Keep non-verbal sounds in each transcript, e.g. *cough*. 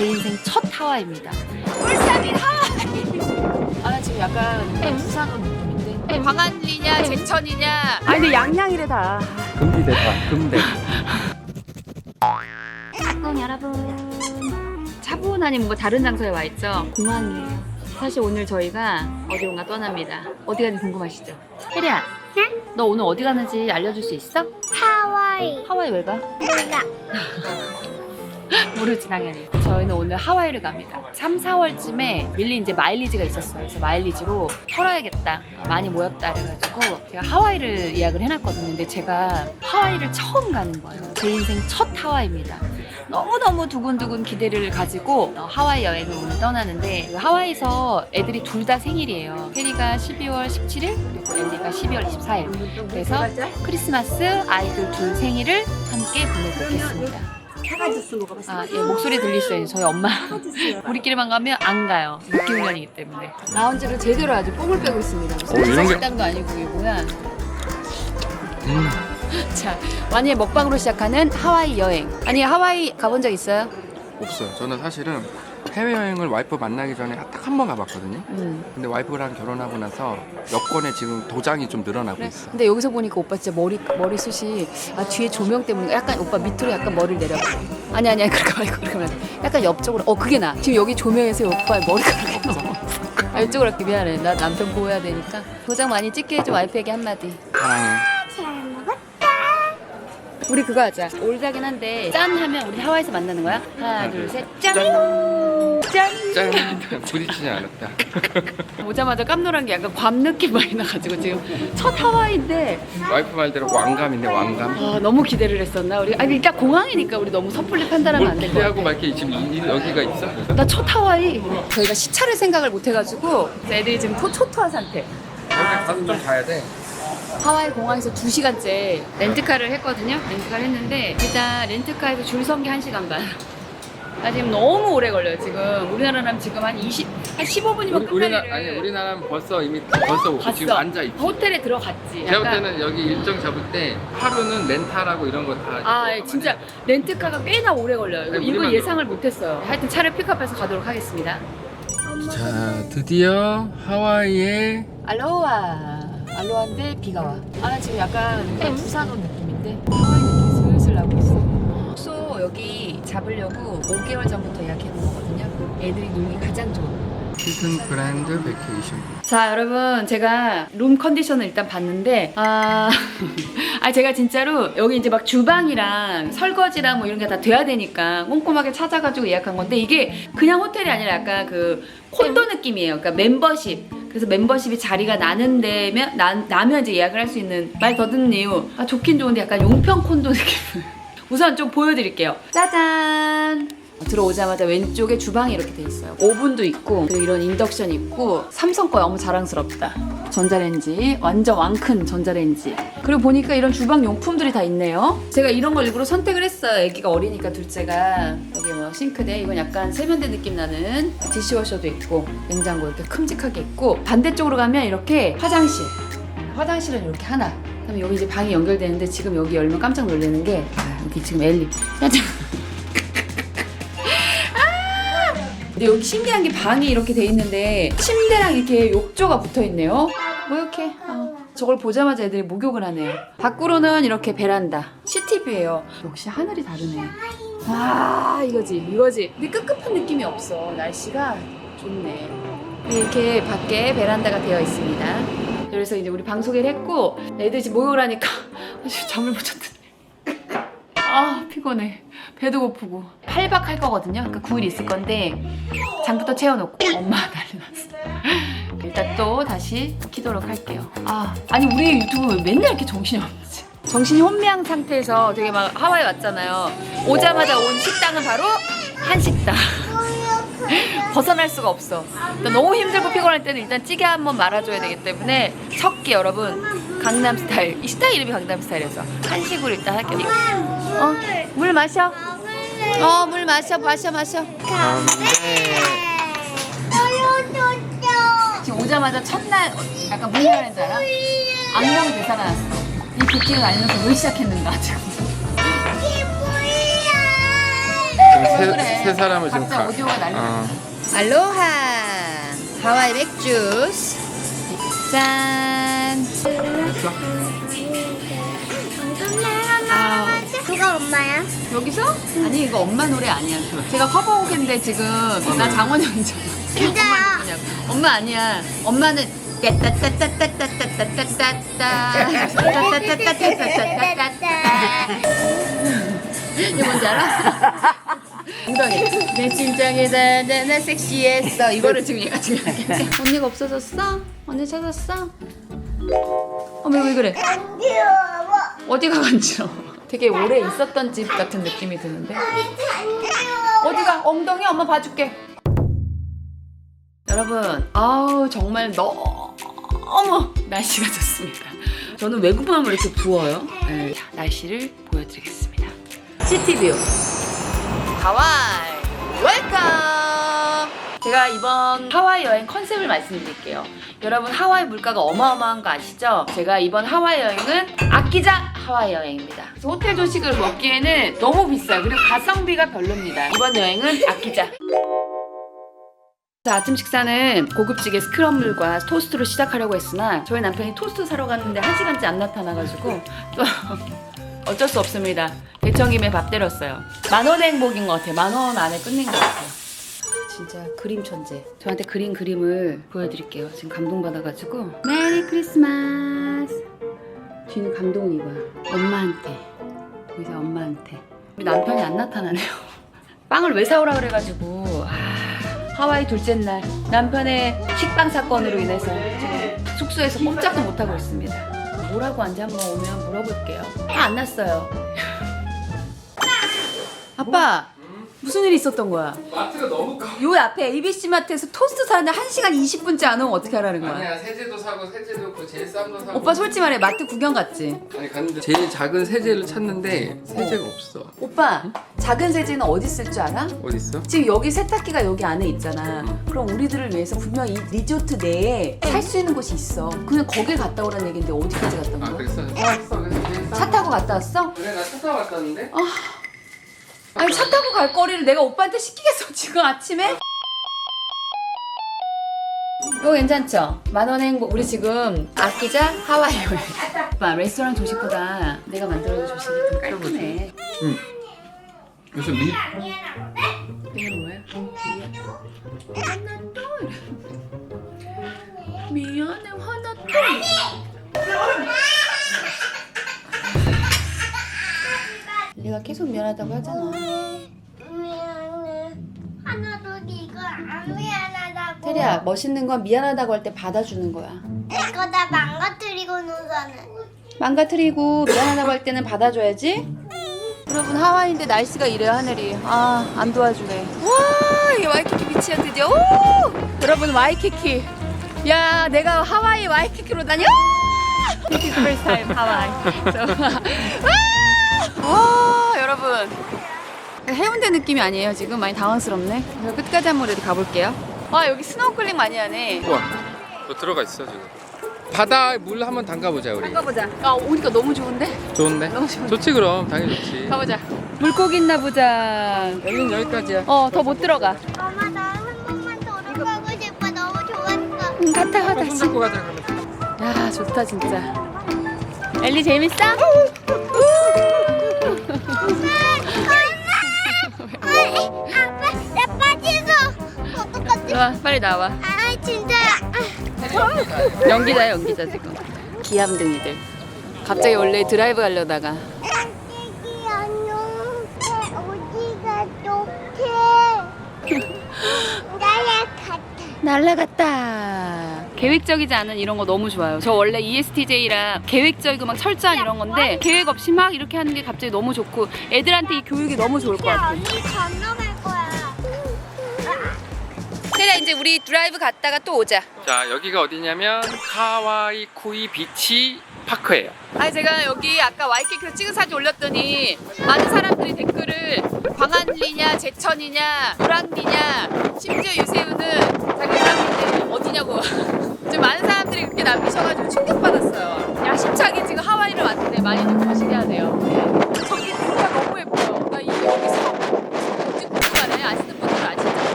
제 인생 첫 하와이입니다. 울산이 하와이. *laughs* 아 지금 약간 부산 온 느낌인데. 광안리냐 제천이냐. 아니 근데 양양이래 다. 금비대다 금대 안녕 여러분. 차분하니 뭔가 다른 장소에 와 있죠. 공항이에요. 사실 오늘 저희가 어디론가 떠납니다. 어디 가는지 궁금하시죠? 혜리야. 너 오늘 어디 가는지 알려줄 수 있어? 하와이 하와이 왜 가? 몰라 *laughs* *laughs* 모르지 당연히. 저희는 오늘 하와이를 갑니다. 3, 4월쯤에 밀린 이제 마일리지가 있었어요. 그래서 마일리지로 털어야겠다 많이 모였다 그래가지고 제가 하와이를 예약을 해놨거든요. 근데 제가 하와이를 처음 가는 거예요. 제 인생 첫 하와이입니다. 너무너무 두근두근 기대를 가지고 어, 하와이 여행을 오늘 떠나는데 그 하와이에서 애들이 둘 다 생일이에요. 혜리가 12월 17일 그리고 엘리가 12월 24일. 그래서 크리스마스 아이들 둘 생일을 함께 보내보겠습니다 아, 예, 목소리 들리시죠? 저희 엄마. *laughs* 우리끼리만 가면 안 가요. 육기 훈련이기 때문에. 라운지를 제대로 아주 뽕을 빼고 있습니다. 무슨 어, 이런 게- 식당도 아니고 이게 뭐야. 음. *laughs* 자, 완이의 먹방으로 시작하는 하와이 여행. 아니, 하와이 가본 적 있어요? 없어요 저는 사실은 해외여행을 와이프 만나기 전에 딱 한 번 가봤거든요 음. 근데 와이프랑 결혼하고 나서 여권에 지금 도장이 좀 늘어나고 그래? 있어 근데 여기서 보니까 오빠 진짜 머리 머리숱이 아 뒤에 조명 때문에 약간 오빠 밑으로 약간 머리를 내려. 아니 아니 아니 그렇게 말고 말고 약간 옆쪽으로 어 그게 나. 지금 여기 조명에서 오빠의 머리카락이 너무. 아 이쪽으로 할게 미안해. 나 남편 보호해야 되니까 도장 많이 찍게 해줘 와이프에게 한마디. 사랑해 우리 그거 하자. 올드하긴 한데 짠 하면 우리 하와이에서 만나는 거야. 하나 둘 셋 짠. 짠. 짠 *laughs* 부딪히지 않았다 *laughs* 오자마자 깜놀한 게 약간 괌 느낌 많이 나가지고 지금 첫 하와이인데 와이프 말대로 왕감인데 왕감 아, 너무 기대를 했었나 우리? 아니 일단 공항이니까 우리 너무 섣불리 판단하면 뭘 안 될 것 기대하고 같아. 말게 지금 이- 이- 여기가 있어? 나 첫 하와이. 저희가 시차를 생각을 못 해가지고 애들이 지금 토, 초토한 상태. 여기 가서 좀 가야 돼 하와이 공항에서 2시간째 렌트카를 했거든요. 렌트카를 했는데 일단 렌트카에서 줄 선 게 1시간 반. 나 지금 너무 오래 걸려요. 지금 우리나라라면 지금 한 20, 한 15분이면 우리, 끝날 우리나, 아니 우리나라는 벌써 이미 벌써 갔어. 지금 앉아 있지 호텔에 들어갔지. 제가 볼 약간 때는 여기 일정 잡을 때 하루는 렌탈하고 이런 거다 아, 예, 진짜 렌트카가 꽤나 오래 걸려요. 이거, 아니, 이거 우리만 예상을 못했어요. 하여튼 차를 픽업해서 가도록 하겠습니다. 자 드디어 하와이에 알로하. 알로하인데 비가 와. 아, 나 지금 약간 부산 온 느낌인데 하와이 느낌이 슬슬 나고 있어. 숙소 여기 잡으려고 5개월 전부터 예약해 놓은 거거든요. 애들이 놀기 가장 좋은. 힐튼 그랜드 베케이션 자, 여러분, 제가 룸 컨디션을 일단 봤는데, 아, *laughs* 아, 제가 진짜로 여기 이제 막 주방이랑 설거지랑 뭐 이런 게 다 돼야 되니까 꼼꼼하게 찾아가지고 예약한 건데, 이게 그냥 호텔이 아니라 약간 그 콘도 느낌이에요. 그러니까 멤버십. 그래서 멤버십이 자리가 나는 데면, 나, 나면 이제 예약을 할 수 있는 말더 듣는 이유. 아, 좋긴 좋은데 약간 용평 콘도 느낌. *laughs* 우선 좀 보여드릴게요. 짜잔! 들어오자마자 왼쪽에 주방이 이렇게 돼 있어요. 오븐도 있고 그리고 이런 인덕션 있고 삼성 거 너무 자랑스럽다. 전자레인지 완전 왕큰 전자레인지 그리고 보니까 이런 주방 용품들이 다 있네요. 제가 이런 걸 일부러 선택을 했어요. 아기가 어리니까 둘째가 여기 뭐 싱크대 이건 약간 세면대 느낌 나는 디시워셔도 있고 냉장고 이렇게 큼직하게 있고 반대쪽으로 가면 이렇게 화장실 화장실은 이렇게 하나 그다음에 여기 이제 방이 연결되는데 지금 여기 열면 깜짝 놀라는 게 아, 여기 지금 엘리 짜잔 근데 여기 신기한 게 방이 이렇게 돼 있는데 침대랑 이렇게 욕조가 붙어 있네요. 뭐 이렇게 어. 저걸 보자마자 애들이 목욕을 하네요. 밖으로는 이렇게 베란다. 시티뷰예요. 역시 하늘이 다르네. 아 이거지 이거지. 근데 급급한 느낌이 없어. 날씨가 좋네. 이렇게 밖에 베란다가 되어 있습니다. 그래서 이제 우리 방 소개를 했고 애들이 지금 목욕을 하니까 *laughs* 잠을 못 잤더니 아 피곤해. 배도 고프고. 8박 할 거거든요. 그러니까 9일 있을 건데 장부터 채워놓고 엄마 *laughs* 난리 났어. 일단 또 다시 키도록 할게요. 아 아니 우리 유튜브 왜 맨날 이렇게 정신이 없지? 정신이 혼미한 상태에서 되게 막 하와이 왔잖아요. 오자마자 온 식당은 바로 한식당. *laughs* 벗어날 수가 없어. 일단 너무 힘들고 피곤할 때는 일단 찌개 한번 말아줘야 되기 때문에 첫끼 여러분 강남 스타일 이 스타일 이름이 강남 스타일이어서 한식으로 일단 할게요. 어, 물 마셔. 어, 물 마셔, 마셔, 마셔. 지금 오자마자 첫날 약간 무슨 말인줄 알아? 악몽이 되살아났어. 이 빅킹을 알면서 왜 시작했는가 지금. 세. 세 사람을 지금 각자 오디오가 난리 어. 알로하 하와이 맥주스 짠 됐어? 엄마야? 여기서? 아니 이거 엄마 노래 아니야. 그 제가 커버곡인데 지금 나 장원영이잖아. 진짜 엄마 아니야. 엄마는 이거 뭔지 알아? 엉덩이 내 심장에다 나 섹시했어 이거를 지금 얘가 지금 하겠지 언니가 없어졌어? 언니 찾았어? 어머 왜 그래? 안 귀여워 어디가 간지러워 되게 오래 있었던 집 같은 느낌이 드는데. 어디가? 엉덩이? 엄마 봐줄게. 여러분 아우 정말 너무 날씨가 좋습니다. 저는 외국만 이렇게 부어요. 네, 자, 날씨를 보여드리겠습니다. 시티뷰. 하와이 웰컴 제가 이번 하와이 여행 컨셉을 말씀드릴게요 여러분 하와이 물가가 어마어마한 거 아시죠? 제가 이번 하와이 여행은 아끼자 하와이 여행입니다 호텔 조식을 먹기에는 너무 비싸요 그리고 가성비가 별로입니다 이번 여행은 아끼자 자, 아침 식사는 고급지게 스크럼블과 토스트로 시작하려고 했으나 저희 남편이 토스트 사러 갔는데 한 시간째 안 나타나가지고 또 *laughs* 어쩔 수 없습니다. 대청김에 밥 때렸어요. 만 원의 행복인 것 같아요. 만 원 안에 끝낸 것 같아요. 진짜 그림 천재. 저한테 그린 그림을 보여드릴게요. 지금 감동받아가지고 메리 크리스마스. 뒤는 감동은 이거야. 엄마한테. 보이세요? 엄마한테. 우리 남편이 안 나타나네요. *laughs* 빵을 왜 사오라 그래가지고 아, 하와이 둘째 날 남편의 식빵 사건으로 인해서 지금 숙소에서 꼼짝도 못하고 있습니다. 뭐라고 안지 한번 오면 물어볼게요. 화안 났어요. *laughs* 아빠 무슨 일이 있었던 거야? 마트가 너무 커. 요 앞에 ABC 마트에서 토스트 사는데 1시간 20분째 안 오면 어떻게 하라는 거야? 아니야 세제도 사고 세제도 그 제일 싼 거 사고. 오빠 솔직히 말해 마트 구경 갔지? 아니 갔는데 제일 작은 세제를 찾는데 세제가 없어. 오빠 작은 세제는 어디 쓸 줄 알아? 어디 있어? 지금 여기 세탁기가 여기 안에 있잖아. 그럼 우리들을 위해서 분명 이 리조트 내에 살 수 있는 곳이 있어. 그냥 거길 갔다 오라는 얘긴데 어디까지 갔다 온 아 거야? 그랬어. 사왔어. 그래서 제일 싼 차 거. 타고 갔다 왔어? 그래 나차 타고 갔다는데. 아 니 차 타고 갈 거리를 내가 오빠한테 시키겠어 지금 아침에? 이거 괜찮죠? 만원의 행복 우리 지금 아끼자 하와이 여행 오빠 레스토랑 조식보다 내가 만들어준 조식이 좀 깔끔해 응. 무슨 미? 이게 뭐야? 미안해 화났다 내가 계속 미안하다고 하잖아. 미안해. 하나도 이거 안 미안하다고. 테리야 멋있는 건 미안하다고 할 때 받아주는 거야. 이거 다 망가뜨리고 노서는. 망가뜨리고 미안하다고 할 때는 받아줘야지. 여러분 하와이인데 날씨가 이래요 하늘이. 아 안 도와주네. 와 이게 와이키키 비치야 드디어. 오! 여러분 와이키키. 야 내가 하와이 와이키키로 다녀! This is first time 하와이 *laughs* So, 와! 와 여러분 해운대 느낌이 아니에요 지금 많이 당황스럽네 그래서 끝까지 한번 그래도 가볼게요 와 여기 스노클링 많이 하네 우와. 너 들어가 있어 지금. 바다 물 한번 담가보자 우리. 가보자 아 오니까 너무 좋은데? 좋은데? 너무 좋은데? 좋지 그럼 당연히 좋지. 가보자 물고기 있나 보자 여기는 여기까지야. 어 더 못 들어가 엄마 나 한 번만 더 가고 싶어. 너무 좋았어. 응 갔다 가다 손 잡고 가자 그러면. 야 좋다 진짜 엘리 재밌어? *laughs* 아빠 나 빠져서 어떡하지? 와 빨리 나와 아 진짜. 연기자 연기자 지금 기암등이들 갑자기 원래 드라이브 가려다가 애기 안녕. 어디가 좋게? *laughs* 날아갔다. 날라갔다 계획적이지 않은 이런 거 너무 좋아요 저 원래 ESTJ라 계획적이고 막 철저한 이런 건데 계획 없이 막 이렇게 하는 게 갑자기 너무 좋고 애들한테 이 교육이 너무 좋을 것야 같아 언니 건너 세리야 이제 우리 드라이브 갔다가 또 오자 자 여기가 어디냐면 하와이 쿠이 비치 파크예요. 아니 제가 여기 아까 와이키키에서 찍은 사진 올렸더니 많은 사람들이 댓글을 광안리냐 제천이냐 불안디냐 심지어 유세윤은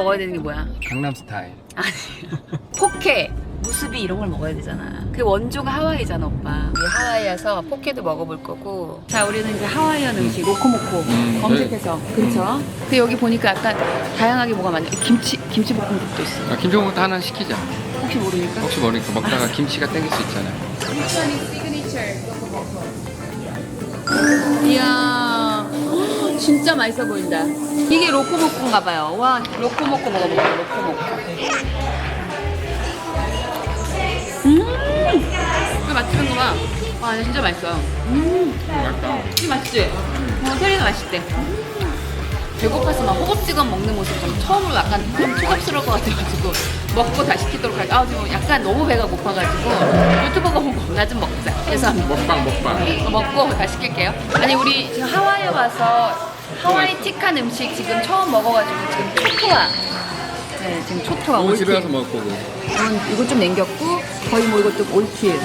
먹어야 되는 게 뭐야? 강남 스타일. 포케, 무스비 이런 걸 먹어야 되잖아. 그 원조가 하와이잖아, 오빠. 우리 하와이에서 포케도 먹어볼 거고. 자, 우리는 이제 하와이안 음식 로코모코 음, 검색해서. 그렇죠. 근데 여기 보니까 약간 다양하게 뭐가 많네. 김치, 김치 볶음밥도 있어. 아, 김종국도 하나 시키자. 혹시 모르니까? 혹시 모르니까 먹다가 *laughs* 김치가 땡길 수 있잖아. 이야, 진짜 맛있어 보인다. 이게 로코모코인가 봐요. 와, 로코모코 먹어볼게요, 로코모코. 음! 그 맛집인 거 봐. 와, 진짜 맛있어요. 음, 맛있다. 진짜 맛있지? 어, 테리도 맛있대. 음. 배고파서 막 허겁지겁 먹는 모습 좀 처음으로 약간 좀 초갑스러울 것 같아가지고 먹고 다시 시키도록 할게. 아, 지금 약간 너무 배가 고파가지고 유튜버가 보고 나 좀 먹자. 그래서 한번 먹방 먹방. 이거 먹고 다시 시킬게요. 아니 우리 지금 하와이에 와서 하와이 틱한 음식 지금 처음 먹어가지고 지금 초토화. 네, 지금 초토화 오늘 집에 올킬. 가서 먹을 거고. 이건 이거 좀 남겼고 거의 뭐 이것도 올킬.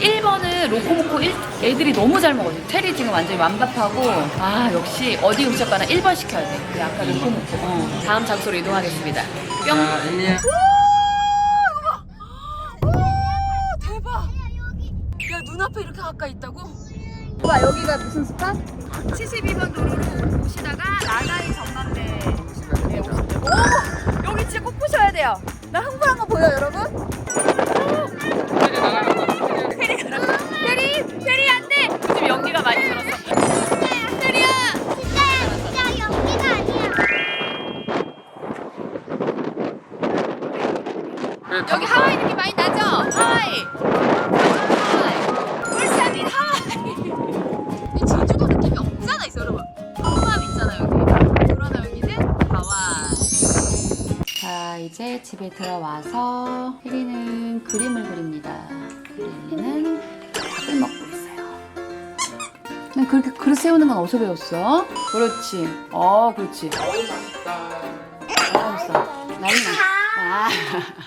1번은 로코모코 일- 애들이 너무 잘 먹어요. 테리 지금 완전히 완밥하고 아 역시 어디 음식 가나 1번 시켜야 돼. 그 아까 로코모코. 어. 다음 장소로 이동하겠습니다. 뿅. 자, 엘리야. 대박! 야 눈앞에 이렇게 가까이 있다고? 와 여기가 무슨 스팟? 72번 도로로 오시다가 나가이 전망대 오! 여기 진짜 꼭 보셔야 돼요 나 흥분한 거 보여 여러분? 테리 테리 테리 안돼 요즘 연기가 많이 들었어 이제 집에 들어와서 혜리는 그림을 그립니다 혜리는 밥을 먹고 있어요 난 그렇게 그릇 세우는 건 어디서 배웠어? 그렇지 어 그렇지 알았어 난리 나 아,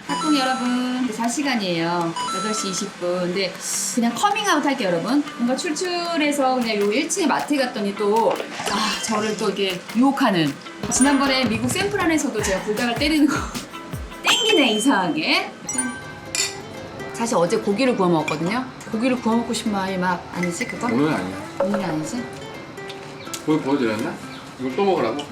학군 여러분, 이제 잘 시간이에요. 8시 20분. 근데 그냥 커밍아웃 할게요, 여러분. 뭔가 출출해서 그냥 요 1층에 마트에 갔더니 또, 아, 저를 또 이렇게 유혹하는. 지난번에 미국 샌프란에서도 제가 불닭을 때리는 거 땡기네, 이상하게. 사실 어제 고기를 구워 먹었거든요. 고기를 구워 먹고 싶은 마음이 막 아니지, 그거? 오늘은 아니야. 오늘이 아니지? 그걸 보여드렸나? 이걸 또 먹으라고? *laughs*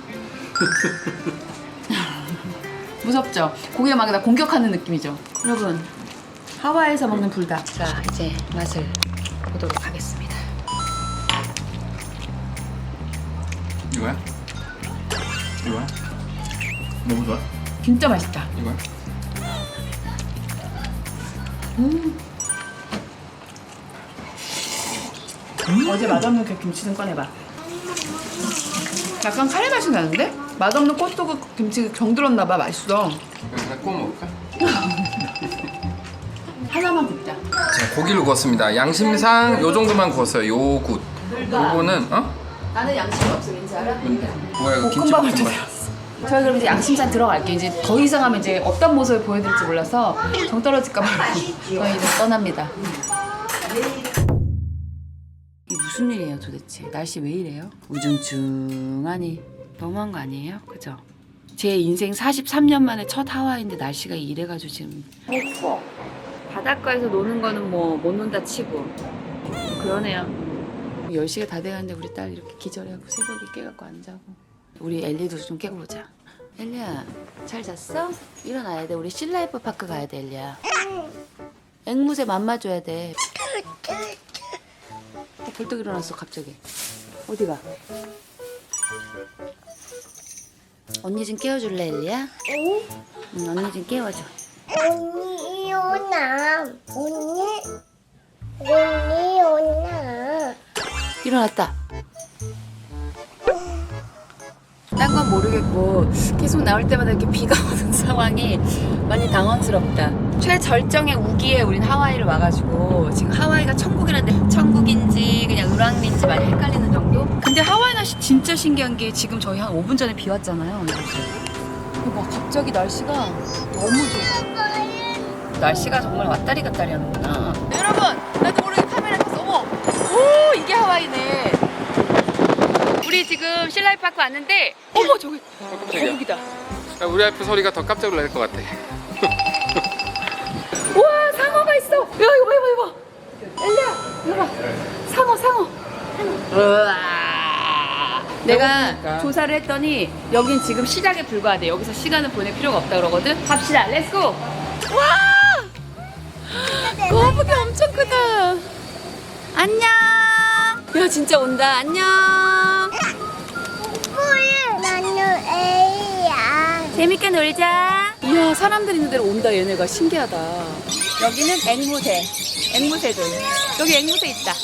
무섭죠? 고기가 막 나 공격하는 느낌이죠. 여러분, 하와이에서 먹는 불닭. 자, 이제 맛을 보도록 하겠습니다. 이거야? 이거야? 너무 좋아? 진짜 맛있다. 이거야? 어제 맛없는 그 김치 좀 꺼내봐. 약간 카레 맛이 나는데? 맛없는 코스토그 김치 정들었나 봐. 맛있어. 하나 구워 먹을까? *laughs* 하나만 굽자. 자, 고기를 구웠습니다. 양심상 요 정도만 구웠어요. 요 굿. 요거는 어? 나는 양심이 없어. 왠지 알아? 뭐야 이거 김치 볶음밥. 저희 그럼 이제 양심산 들어갈게. 이제 더 이상 하면 이제 어떤 모습을 보여드릴지 몰라서 정 떨어질까 봐 저희 이제 떠납니다. 이게 무슨 일이에요 도대체? 날씨 왜 이래요? 우중충하니 너무한 거 아니에요? 그죠? 제 인생 43년 만에 첫 하와이인데 날씨가 이래가지고 지금 추워. 바닷가에서 노는 거는 뭐 못 논다 치고 그러네요. 10시가 다 돼가는데 우리 딸 이렇게 기절해갖고 새벽에 깨갖고 안 자고 우리 엘리도 좀 깨고 보자 엘리야 잘 잤어? 일어나야 돼 우리 실라이프 파크 가야 돼 엘리야 앵무새 맘마 줘야 돼 어, 벌떡 일어났어 갑자기 어디 가? 언니 좀 깨워줄래 엘리야? 응 언니 좀 깨워줘 언니 일어나 언니 언니 일어나 일어났다. 딴 건 모르겠고 계속 나올 때마다 이렇게 비가 *laughs* 오는 상황이 많이 당황스럽다. 최절정의 우기에 우린 하와이를 와가지고 지금 하와이가 천국이라는데 천국인지 그냥 을왕리인지 많이 헷갈리는 정도? 근데 하와이 날씨 진짜 신기한 게 지금 저희 한 5분 전에 비 왔잖아요. 와 갑자기 날씨가 너무 좋아. 날씨가 정말 왔다리 갔다리 하는구나. 여러분, 나도 모르게 카메라 켰어. 어머, 오, 이게 하와이네. 우리 지금 실라이파크 왔는데 어머 저기 깜짝이야. 거북이다. 야, 우리 와이프 소리가 더 깜짝 놀랄 것 같아. *laughs* 우와 상어가 있어. 야 이거 봐 이거 봐. 엘리야 이거 봐. 상어 상어. 우와. 내가. 조사를 했더니 여긴 지금 시작에 불과하대. 여기서 시간을 보낼 필요가 없다 그러거든. 갑시다. 렛츠고. 와! *gasps* 거북이 엄청 크다. 안녕. 야 진짜 온다. 안녕. 뿌이 나는 A야 재밌게 놀자. 이야, 사람들 있는 데로 온다, 얘네가. 신기하다. 여기는 앵무새. 앵무새들. 여기 앵무새 있다. 아,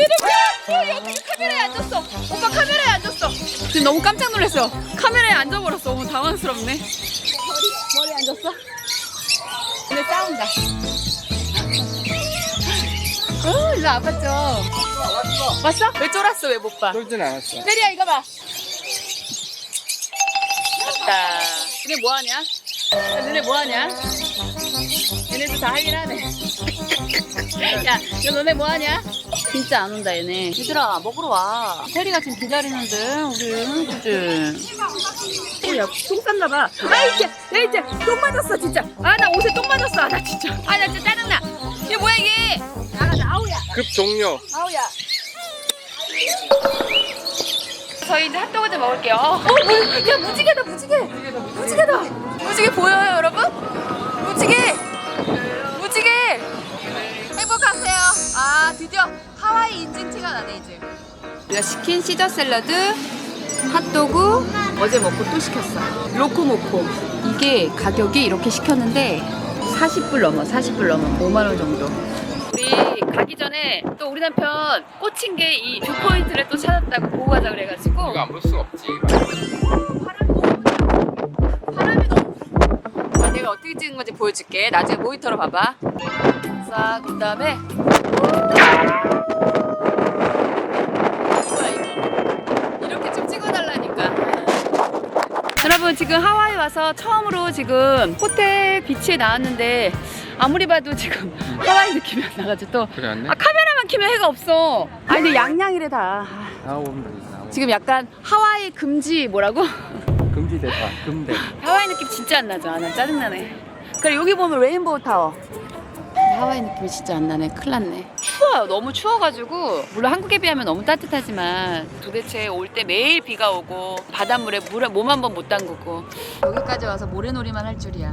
얘네 뭐야? 야, 어떻게 카메라에 앉았어? 오빠 카메라에 앉았어. 지금 너무 깜짝 놀랐어. 카메라에 앉아버렸어. 너무 당황스럽네. 머리, 머리 앉았어? 얘네 싸운다. 어, 일로 와봤죠. 왔어? 왜 쫄았어? 왜 못 봐? 쫄진 않았어. 테리야 이거 봐. 맞다. 너네 뭐 하냐? 야, 너네 뭐 하냐? 얘네도 다할일 하네. *laughs* 야, 야, 너네 뭐 하냐? 진짜 안 온다 얘네. 얘들아 먹으러 와. 테리가 지금 기다리는데 우리 그지? 어, 야, 똥 쌌나 봐. 아, 이제, 야, 이제 똥 맞았어 진짜. 아, 나 옷에 똥 맞았어. 아, 나 진짜. 아, 나 진짜 짜증나. 이게 뭐야 이게? 나가자. 아우야. 급 종료. 아우야. 저희 이제 핫도그 좀 먹을게요. 어, 뭐, 야 무지개다 무지개. 무지개다. 무지개 보여요 여러분? 무지개. 무지개. 행복하세요. 아 드디어 하와이 인증 티가 나네 이제. 우리가 시킨 시저 샐러드, 핫도그 어제 먹고 또 시켰어. 로코모코. 이게 가격이 이렇게 시켰는데 40불 넘어 40불 넘어 5만 원 정도. 우리 가기 전에 또 우리 남편 꽂힌 게 이 뷰 포인트를 또 찾았다고 보고 가자 그래가지고. 이거 안 볼 수가 없지. 바람이 너무 바람이 너무 자, 내가 어떻게 찍은 건지 보여줄게. 나중에 모니터로 봐봐. 싹 그 다음에 여러분 지금 하와이 와서 처음으로 지금 호텔 비치에 나왔는데 아무리 봐도 지금 하와이 느낌이 안 나가지고 또 그래. 아 카메라만 키면 해가 없어. 아 근데 양양이래 다. 나오면. 지금 약간 하와이 금지 뭐라고? 금지됐다. 금대. 하와이 느낌 진짜 안 나죠. 아, 나 짜증나네. 그래 여기 보면 레인보우 타워. 하와이 느낌이 진짜 안 나네. 큰일 났네. 추워요. 너무 추워가지고 물론 한국에 비하면 너무 따뜻하지만 도대체 올 때 매일 비가 오고 바닷물에 물에 몸 한 번 못 담그고 여기까지 와서 모래놀이만 할 줄이야.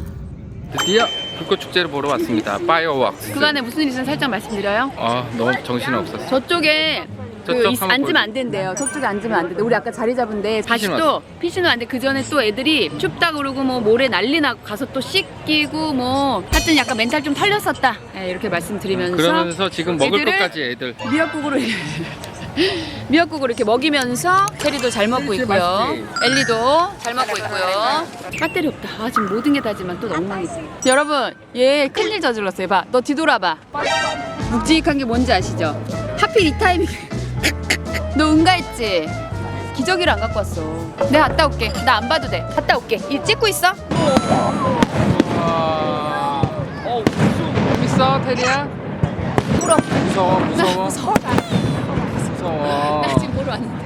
드디어 불꽃 축제를 보러 왔습니다. *laughs* 파이어웍스. 그간에 무슨 일이 있었는지 살짝 말씀드려요. 아 너무 정신 없었어. 저쪽에 그 저쪽 한번 앉으면. 안 된대요. 저쪽에 앉으면 안 된대. 우리 아까 자리 잡은데 다시 또 피시는 안 돼. 그 전에 또 애들이 춥다 그러고 뭐 모래 난리 나고 가서 또 씻기고 뭐 하여튼 약간 멘탈 좀 털렸었다. 예, 이렇게 말씀드리면서 그러면서 지금 먹을 애들을 것까지 애들. 미역국으로 *laughs* 미역국으로 이렇게 먹이면서 체리도 잘 먹고 있고요. 맛있지? 엘리도 잘 먹고 있고요. 배터리 없다. 아 지금 모든 게 다지만 또 엉망이지. 여러분 얘 큰일 저질렀어요. 봐. 너 뒤돌아봐. 묵직한 게 뭔지 아시죠? 하필 이 타이밍. 너 응가했지? 기저귀를 안 갖고 왔어. 내가 갔다 올게. 나 안 봐도 돼. 갔다 올게. 이 찍고 있어? 와. 어 재밌어 테리야? 울어. 무서워 나 무서워 무서워. 무서워. 나 지금 보러 왔는데.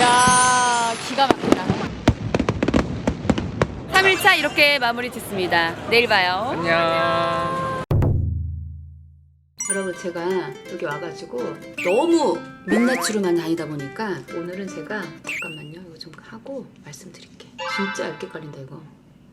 야 기가 막히다. 3일차 이렇게 마무리 짓습니다. 내일 봐요. 안녕. 제가 여기 와가지고 너무 민낯으로만 다니다 보니까 오늘은 제가 잠깐만요 이거 좀 하고 말씀드릴게 진짜 얇게 깔린다 이거.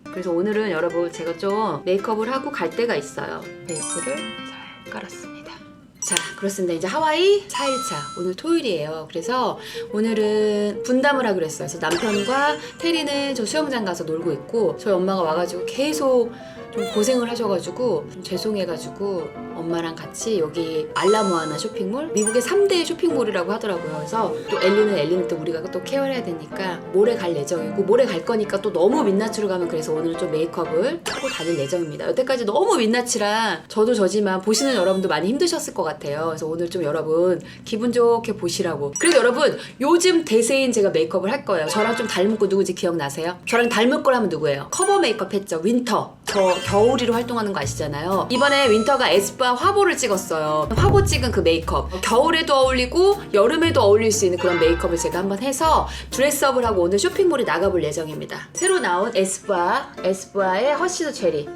그래서 오늘은 여러분 제가 좀 메이크업을 하고 갈 때가 있어요. 베이스를 잘 깔았습니다. 자 그렇습니다. 이제 하와이 4일차 오늘 토요일이에요. 그래서 오늘은 분담을 하기로 했어요. 그래서 남편과 테리는 저 수영장 가서 놀고 있고 저희 엄마가 와가지고 계속 좀 고생을 하셔가지고 좀 죄송해가지고 엄마랑 같이 여기 알라모아나 쇼핑몰? 미국의 3대 쇼핑몰이라고 하더라고요. 그래서 또 엘리는 엘리는 또 우리가 또 케어를 해야 되니까 모레 갈 예정이고 모레 갈 거니까 또 너무 민낯으로 가면 그래서 오늘은 좀 메이크업을 하고 다닐 예정입니다. 여태까지 너무 민낯이라 저도 저지만 보시는 여러분도 많이 힘드셨을 것 같아요. 그래서 오늘 좀 여러분 기분 좋게 보시라고. 그리고 여러분 요즘 대세인 제가 메이크업을 할 거예요. 저랑 좀 닮은 거 누구지 기억나세요? 저랑 닮은 거라면 누구예요? 커버 메이크업 했죠. 윈터. 저 겨울이로 활동하는 거 아시잖아요. 이번에 윈터가 에스쁘아 화보를 찍었어요. 화보 찍은 그 메이크업. 겨울에도 어울리고 여름에도 어울릴 수 있는 그런 메이크업을 제가 한번 해서 드레스업을 하고 오늘 쇼핑몰에 나가볼 예정입니다. 새로 나온 에스쁘아, 에스쁘아의 허쉬드 체리.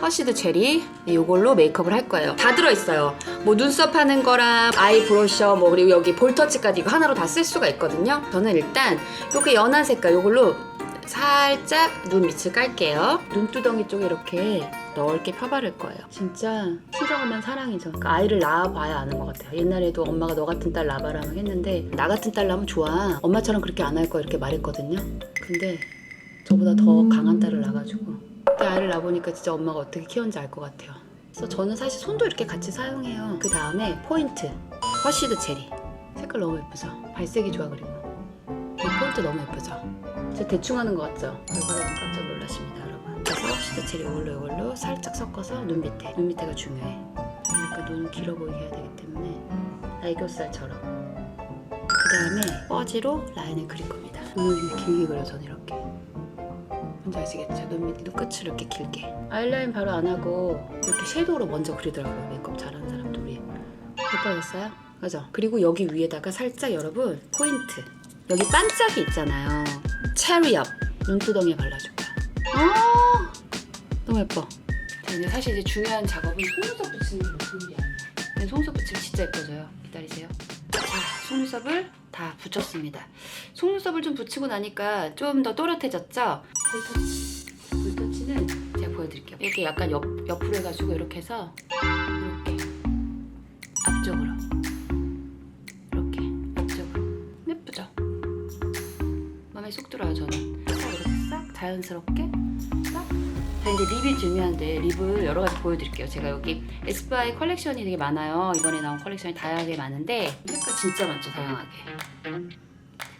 허쉬드 체리 이걸로 메이크업을 할 거예요. 다 들어있어요. 뭐 눈썹 하는 거랑 아이 브러셔 뭐 그리고 여기 볼터치까지 이거 하나로 다 쓸 수가 있거든요. 저는 일단 이렇게 연한 색깔 이걸로 살짝 눈 밑을 깔게요. 눈두덩이 쪽에 이렇게 넓게 펴바를 거예요. 진짜 친정엄마는 사랑이죠. 그러니까 아이를 낳아봐야 아는 것 같아요. 옛날에도 엄마가 너 같은 딸 낳아봐라고 했는데 나 같은 딸 낳으면 좋아. 엄마처럼 그렇게 안 할 거야 이렇게 말했거든요. 근데 저보다 더 강한 딸을 낳아가지고 그때 아이를 낳아보니까 진짜 엄마가 어떻게 키웠는지 알 것 같아요. 그래서 저는 사실 손도 이렇게 같이 사용해요. 그 다음에 포인트 허쉬드 체리 색깔 너무 예쁘죠? 발색이 좋아 그리고 이 포인트 너무 예쁘죠? 제가 대충 하는 것 같죠? 얼굴에 깜짝 놀라십니다 여러분. 허쉬드 체리 이걸로 이걸로 살짝 섞어서 눈 밑에 눈 밑에가 중요해. 그러니까 눈을 길어 보이게 해야 되기 때문에 애교살처럼. 그 다음에 뻐지로 라인을 그릴 겁니다. 눈을 이렇게 길게 그려 저는 이렇게. 뭔지 아시겠죠? 눈 밑, 눈 끝을 이렇게 길게. 아이라인 바로 안 하고 이렇게 섀도우로 먼저 그리더라고요 메이크업 잘하는 사람들이 예뻐졌어요? 그죠? 그리고 여기 위에다가 살짝 여러분 포인트. 여기 반짝이 있잖아요 체리업 눈두덩이에 발라줄 거야. 아! 너무 예뻐. 근데 사실 이제 중요한 작업은 속눈썹 붙이는 게 무슨 일이 아니야. 근데 속눈썹 붙이면 진짜 예뻐져요. 기다리세요. 자 속눈썹을 다 붙였습니다. 속눈썹을 좀 붙이고 나니까 좀 더 또렷해졌죠? 볼터치 볼터치는 제가 보여드릴게요. 이렇게 약간 옆, 옆으로 해가지고 이렇게 해서 이렇게 앞쪽으로 마음에 쏙 들어요 저는 싹 이렇게 싹 자연스럽게 싹. 자, 이제 립이 중요한데 립을 여러 가지 보여드릴게요. 제가 여기 에스쁘아의 컬렉션이 되게 많아요. 이번에 나온 컬렉션이 다양하게 많은데 색깔 진짜 많죠 다양하게.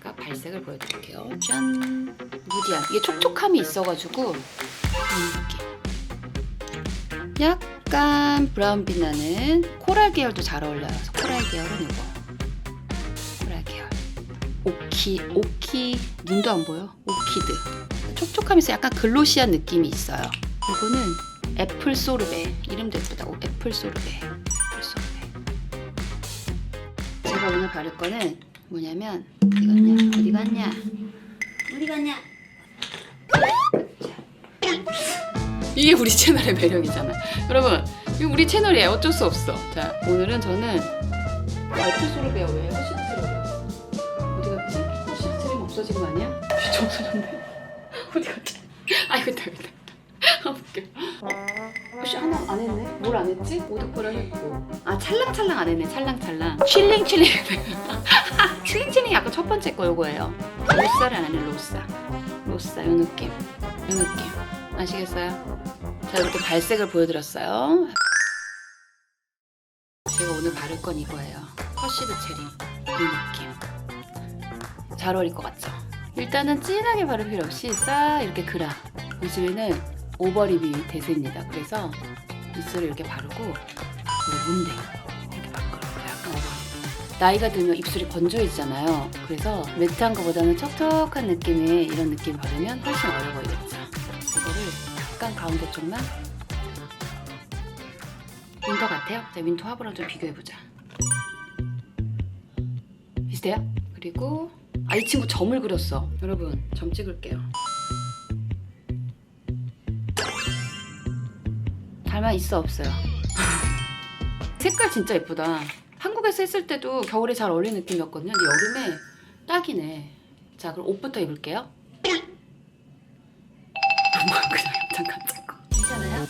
제가 발색을 보여드릴게요. 짠! 무디한. 이게 촉촉함이 있어가지고 이렇게. 약간 브라운 빛 나는 코랄 계열도 잘 어울려요. 코랄 계열은 이거 오키 오키 눈도 안 보여? 오키드. 있어 약간 글로시한 느낌이 있어요. 이거는 애플 소르베. 이름도 예쁘다 오, 애플 소르베. 애플 소르베. 제가 오늘 바를 거는 뭐냐면 어디 갔냐? 어디 갔냐? 어디 갔냐? 이게 우리 채널의 매력이잖아. 여러분 이거 우리 채널이에요. 어쩔 수 없어. 자 오늘은 저는 애플 소르베야 왜 허쉬 없어진 거 아니야? 진짜 없어졌네. *laughs* 어디 갔지? 아 이거 있다 여기 있다 아 웃겨. 혹시 하나 안 했네? 뭘 안 했지? 오드코를 했고 아 찰랑찰랑 안 했네. 찰랑찰랑. 칠링칠링. 칠링칠링이 *laughs* 아까 첫 번째 거 요거예요. 로사를 안 하네 로사. 로사 요 느낌. 요 느낌. 아시겠어요? 자 이렇게 발색을 보여드렸어요. 제가 오늘 바를 건 이거예요. 허쉬드 체리. 이 느낌 잘 어울릴 것 같죠? 일단은 진하게 바를 필요 없이 싹 이렇게 그라 요즘에는 오버립이 대세입니다. 그래서 입술을 이렇게 바르고 문대 이렇게 바르고 약간 오버립. 나이가 들면 입술이 건조해지잖아요. 그래서 매트한 것보다는 촉촉한 느낌의 이런 느낌 바르면 훨씬 어려 보이겠죠. 이거를 약간 가운데 쪽만 윈터 같아요? 자, 윈터 화보랑 좀 비교해보자. 비슷해요? 그리고 아 이 친구 점을 그렸어. 여러분 점 찍을게요. 닮아 있어 없어요. *laughs* 색깔 진짜 예쁘다. 한국에서 했을 때도 겨울에 잘 어울리는 느낌이었거든요. 근데 여름에 딱이네. 자 그럼 옷부터 입을게요. *laughs* 그냥 잠깐 잠깐. 괜찮아요?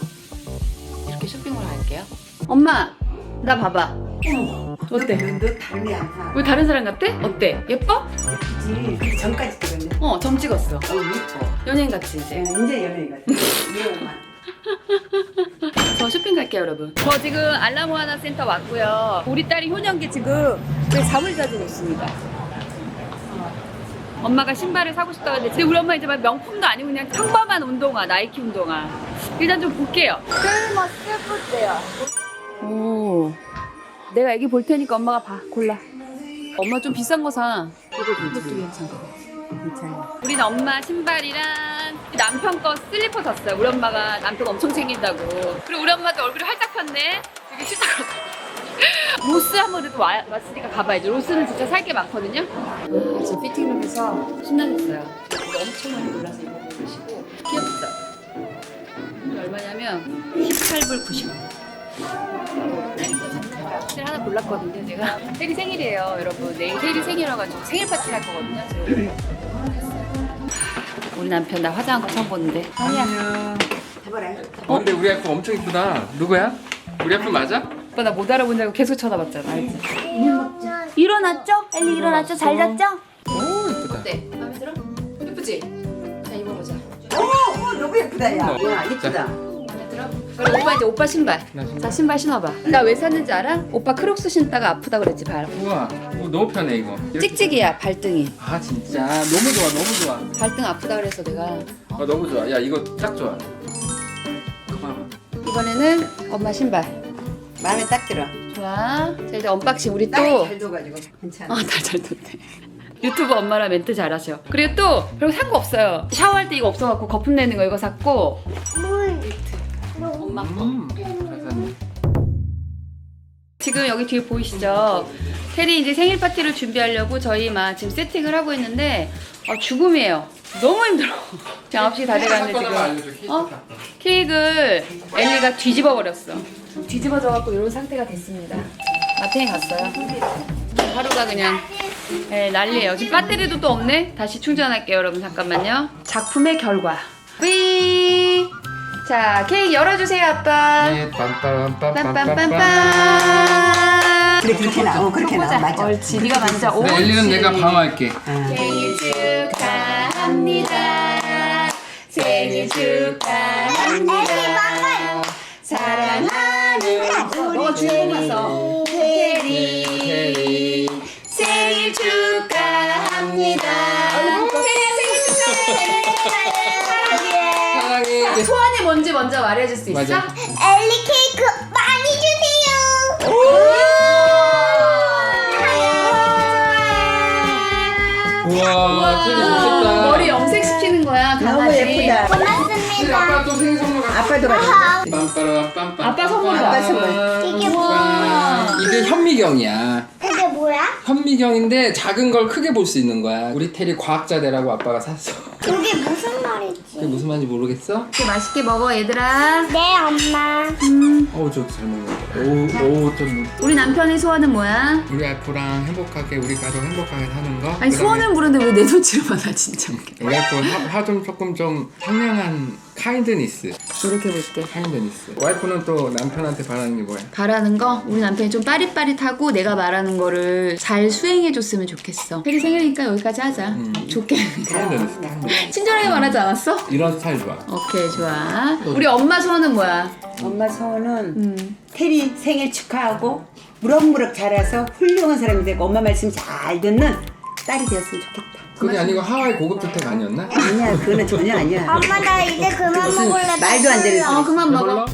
이렇게 쇼핑을 할게요. 엄마 나 봐봐. 어때? 너 다르네 항상. 왜 다른 사람 같아? 어때? 예뻐? 그치. 그 전까지 찍었네. 어, 점 찍었어. 어, 이뻐. 연예인 같이 이제. 예, 이제 연예인 같아. *laughs* 이거만. 저 쇼핑 갈게요, 여러분. 저 지금 알라모아나 센터 왔고요. 우리 딸이 효년기 지금 왜 잠을 자주고 있습니다. 엄마가 신발을 사고 싶다고 했는데 제 우리 엄마 이제 막 명품도 아니고 그냥 평범한 운동화, 나이키 운동화. 일단 좀 볼게요. 오. 내가 애기 볼 테니까 엄마가 봐. 골라. 엄마 좀 비싼 거 사. 이것도 괜찮아. 괜찮아. 우리는 엄마 신발이랑 남편 거 슬리퍼 샀어요. 우리 엄마가 남편 엄청 챙긴다고. 그리고 우리 엄마도 얼굴이 활짝 폈네. 되게 싫다 그러더라고. *laughs* 로스 한번 그래도 와, 왔으니까 가봐야죠. 로스는 진짜 살 게 많거든요. 아, 지금 피팅룸에서 신나셨어요. 이거 엄청 많이 골라서 입어보고 계시고 귀엽죠? 이게 얼마냐면 18불 90원. 사실 하나 골랐거든요, 제가. *laughs* 세리 생일이에요, 여러분. 내일 세리 생일이라 가지고 생일 파티를 할 거거든요. 우리 남편 나 화장한 거 처음 보는데. 안녕. 해봐라. 어? 근데 우리 아빠 엄청 이쁘다. 누구야? 우리 아빠 맞아? 오빠 나 못 알아본다고 계속 쳐다봤잖아. 알지? 일어났죠? 엘리 일어났죠? 잘 잤죠? 오 이쁘다. 어때? 마음에 들어? 예쁘지? 자 입어보자. 오, 오, 너무 예쁘다, 야. 어. 야, 이쁘다. 마음에 들어? 그럼 오빠 이제 오빠 신발. 나 신발. 자 신발 신어봐. 나 왜 샀는지 알아? 오빠 크록스 신다가 아프다 그랬지 발. 우와. 오, 너무 편해 이거. 이렇게- 찍찍이야 발등이. 아 진짜 너무 좋아 너무 좋아. 발등 아프다 그래서 내가 아 너무 좋아. 야 이거 딱 좋아. 그만. 이번에는 엄마 신발. 마음에 딱 들어. 좋아. 자 이제 언박싱 우리 또. 잘 줘가지고 괜찮아. 아, 다잘 뒀네. 유튜브 엄마랑 멘트 잘하셔. 그리고 또 그리고 산거 없어요. 샤워할 때 이거 없어갖고 거품 내는 거 이거 샀고 엄마 거. 음. 지금 여기 뒤에 보이시죠? 테리 이제 생일 파티를 준비하려고 저희 막 지금 세팅을 하고 있는데 아, 죽음이에요. 너무 힘들어. *laughs* 지금 9시 다 돼가는데 지금 케이크 어? 케이크를 엘리가 뒤집어 버렸어. 뒤집어져 갖고 이런 상태가 됐습니다. 마트에 갔어요. 하루가 그냥 네, 난리예요. 지금 배터리도 또 없네. 다시 충전할게요, 여러분. 잠깐만요. 작품의 결과. 삐. 자, 케이크 열어주세요, 아빠. 네, 빰빰빰빰빰빰. 빰빰빰빰. 그래, 그렇게 나와. 어, 그렇게 나와. 맞아. 옳지, 네가 만져. 옳지. 네, 엘리는 내가 방어할게. 어. 생일 축하합니다. 생일 축하합니다. 사랑하는 너가 주인공이서 뭔지 먼저 말해줄 수 있어? 맞아. 엘리 케이크 많이 주세요. 우와, 테리 좋겠다. 머리 염색시키는 거야 너무 강아지. 예쁘다. 고맙습니다. 아빠 또 생일 선물 갖고 아빠도. 빰빠라빰빰빰. 아빠 선물이다. 아빠 선물. 이게 뭐야? 이게 현미경이야. 그게 뭐야? 현미경인데 작은 걸 크게 볼 수 있는 거야. 우리 테리 과학자 되라고 아빠가 샀어. 그게 무슨 말이지? 그게 무슨 말인지 모르겠어? 이렇게 맛있게 먹어 얘들아. 네 엄마. 어우 저기 잘 먹는다. 오우 오우 좀 우리 남편의 소원은 뭐야? 우리 아프랑 행복하게 우리 가족 행복하게 사는 거. 아니 소원을 물었는데 왜 내 눈치를 받아 진짜. 우리 아프 화좀 조금 좀 상냥한 카인드니스. 노력해 볼게. 카인드니스. 와이프는 또 남편한테 바라는 게 뭐야? 바라는 거 우리 남편이 좀 빠릿빠릿하고 내가 말하는 거를 잘 수행해 줬으면 좋겠어. 혜리 생일이니까 여기까지 하자. 음. 좋게. 카인드니스. 카인드니스. 친절하게 말하지 않았어? 이런 스타일 좋아. 오케이 좋아. 우리 엄마 소원은 뭐야? 엄마 소원은 음. 테리 생일 축하하고 무럭무럭 자라서 훌륭한 사람이 되고 엄마 말씀 잘 듣는 딸이 되었으면 좋겠다. 그게 아니고 하와이 고급 주택 아니었나? 아니야, 그거는 전혀 아니야. 엄마 나 이제 그만 먹을래. 말도 안 되는 어 그만 먹어. 몰라?